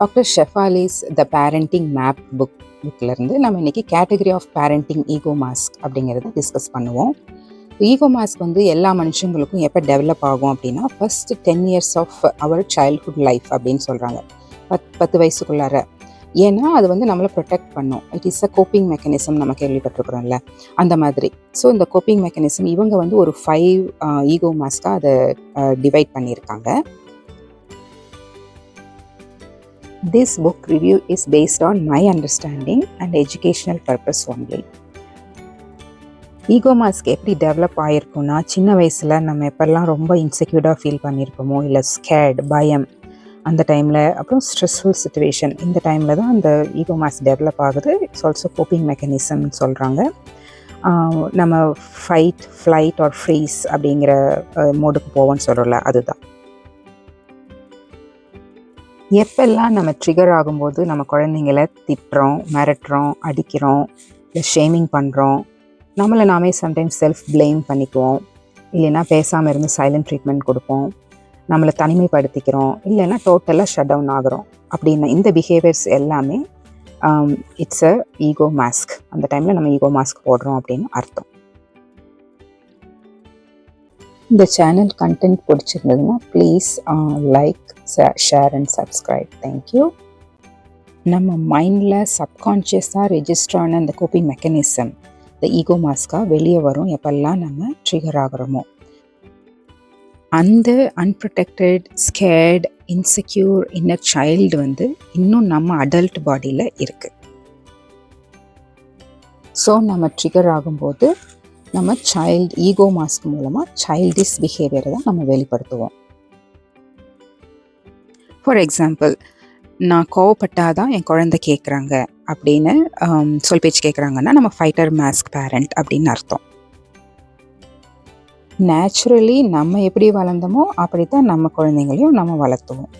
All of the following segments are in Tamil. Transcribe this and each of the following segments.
Doctor Shefali's the parenting map book புக்கிலேருந்து நம்ம இன்றைக்கி category of parenting ego mask அப்படிங்கிறத டிஸ்கஸ் பண்ணுவோம். ஈகோ மாஸ்க் வந்து எல்லா மனுஷங்களுக்கும் எப்போ டெவலப் ஆகும் அப்படின்னா first ten years of our childhood life அப்படின்னு சொல்கிறாங்க பத் பத்து வயசுக்குள்ளார. ஏன்னா அது வந்து நம்மளை ப்ரொடெக்ட் பண்ணும். It is a coping mechanism நம்ம கேள்விப்பட்டிருக்கிறோம்ல. அந்த மாதிரி. ஸோ இந்த கோப்பிங் மெக்கானிசம் இவங்க வந்து ஒரு ஃபைவ் ஈகோ மாஸ்க்காக அதை டிவைட் பண்ணியிருக்காங்க. This book review is based on my understanding and educational purpose only. Ego mask எப்படி டெவலப் ஆகிருக்கும்னா சின்ன வயசில் நம்ம எப்பெல்லாம் ரொம்ப இன்செக்யூர்டாக ஃபீல் பண்ணியிருப்போமோ இல்லை ஸ்கேட் பயம் அந்த டைமில் அப்புறம் ஸ்ட்ரெஸ்ஃபுல் சுச்சுவேஷன் இந்த டைமில் தான் அந்த ஈகோ மாஸ்க் டெவலப் ஆகுது. இட்ஸ் ஆல்சோ கோப்பிங் மெக்கானிசம்னு சொல்கிறாங்க நம்ம ஃபைட் ஃப்ளைட் ஆர் ஃப்ரீஸ் அப்படிங்கிற மோடுக்கு போவோம்னு சொல்கிறோம்ல அதுதான். எப்பெல்லாம் நம்ம ட்ரிகர் ஆகும்போது நம்ம குழந்தைங்கள திட்டுறோம் மிரட்டுறோம் அடிக்கிறோம் இல்லை ஷேமிங் பண்ணுறோம் நம்மளை நாமே சம்டைம்ஸ் செல்ஃப் ப்ளேம் பண்ணிக்குவோம். இல்லைன்னா பேசாமல் இருந்து சைலண்ட் ட்ரீட்மெண்ட் கொடுப்போம். நம்மளை தனிமைப்படுத்திக்கிறோம். இல்லைன்னா டோட்டலாக ஷட் டவுன் ஆகிறோம். அப்படின்னா இந்த பிஹேவியர்ஸ் எல்லாமே இட்ஸ் அ ஈகோ மாஸ்க் அந்த டைமில் நம்ம ஈகோ மாஸ்க் போடுறோம் அப்படின்னு அர்த்தம். இந்த சேனல் கண்டென்ட் பிடிச்சிருந்ததுன்னா please like uh, share and subscribe thank you நம்ம மைண்டில் சப்கான்ஷியஸாக ரெஜிஸ்டர் ஆன அந்த கோப்பிங் மெக்கானிசம் இந்த ஈகோ மாஸ்காக வெளியே வரும் எப்பெல்லாம் நம்ம ட்ரிகர் ஆகிறோமோ. அந்த unprotected scared insecure inner child வந்து இன்னும் நம்ம அடல்ட் பாடியில் இருக்குது ஸோ நம்ம ட்ரிகர் ஆகும்போது நம்ம சைல்டு ஈகோ மாஸ்க் மூலமாக சைல்டிஷ் பிஹேவியரை தான் நம்ம வெளிப்படுத்துவோம். ஃபார் எக்ஸாம்பிள் நான் கோவப்பட்டால் தான் என் குழந்தை கேட்குறாங்க அப்படின்னு um, சொல் பேச்சு கேட்குறாங்கன்னா நம்ம ஃபைட்டர் மாஸ்க் பேரண்ட் அப்படின்னு அர்த்தம். நேச்சுரலி நம்ம எப்படி வளர்ந்தோமோ அப்படி தான் நம்ம குழந்தைங்களையும் நம்ம வளர்த்துவோம்.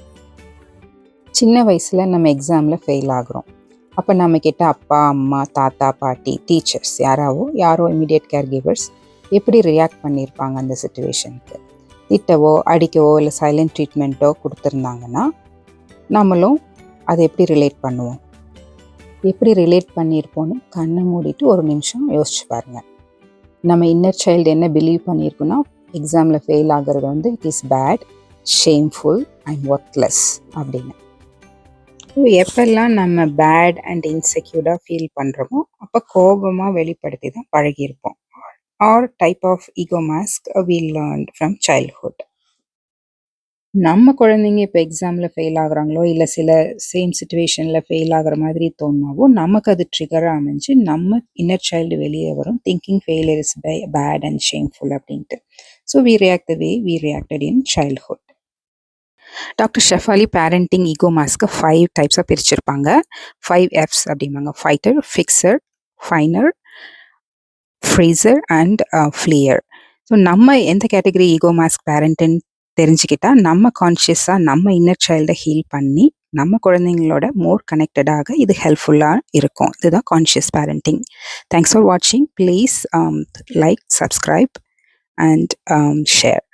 சின்ன வயசில் நம்ம எக்ஸாமில் ஃபெயில் ஆகிறோம். அப்போ நம்ம கிட்ட அப்பா அம்மா தாத்தா பாட்டி டீச்சர்ஸ் யாராவோ யாரோ இமீடியட் கேர் கிவர்ஸ் எப்படி ரியாக்ட் பண்ணியிருப்பாங்க அந்த சுச்சுவேஷனுக்கு திட்டவோ அடிக்கவோ இல்லை சைலண்ட் ட்ரீட்மெண்ட்டோ கொடுத்துருந்தாங்கன்னா நம்மளும் அதை எப்படி ரிலேட் பண்ணுவோம்? எப்படி ரிலேட் பண்ணியிருப்போன்னு கண்ணை மூடிட்டு ஒரு நிமிஷம் யோசிச்சு பாருங்கள் நம்ம இன்னர் சைல்டு என்ன பிலீவ் பண்ணியிருக்கோன்னா எக்ஸாமில் ஃபெயில் ஆகிறது வந்து it is bad shameful and worthless அப்படின்னு. எப்பெல்லாம் நம்ம பேட் அண்ட் இன்செக்யூர்டாக ஃபீல் பண்ணுறோமோ அப்போ கோபமாக வெளிப்படுத்தி தான் பழகியிருப்போம். Our type of ego mask we learn from childhood நம்ம குழந்தைங்க இப்போ எக்ஸாமில் ஃபெயில் ஆகுறாங்களோ இல்லை சில சேம் சுச்சுவேஷனில் ஃபெயில் ஆகிற மாதிரி தோணாவோ நமக்கு அது ட்ரிகராக அமைஞ்சு நம்ம இன்னர் சைல்டு வெளியே வரும் thinking failure is by bad and shameful அப்படின்ட்டு. So we react the way we reacted in childhood doctor Shefali parenting ego mask five டைப்ஸாக பிரிச்சிருப்பாங்க. ஃபைவ் எஃப்ஸ் அப்படிம்பாங்க. Fighter fixer fawner freezer and flier so நம்ம எந்த கேட்டகரி ஈகோ மாஸ்க் பேரண்ட்டுன்னு தெரிஞ்சுக்கிட்டா நம்ம கான்ஷியஸாக நம்ம இன்னர் சைல்டை ஹீல் பண்ணி நம்ம குழந்தைங்களோட மோர் கனெக்டடாக இது ஹெல்ப்ஃபுல்லாக இருக்கும். இதுதான் கான்ஷியஸ் பேரண்டிங் தேங்க்ஸ் ஃபார் வாட்சிங் please like subscribe and share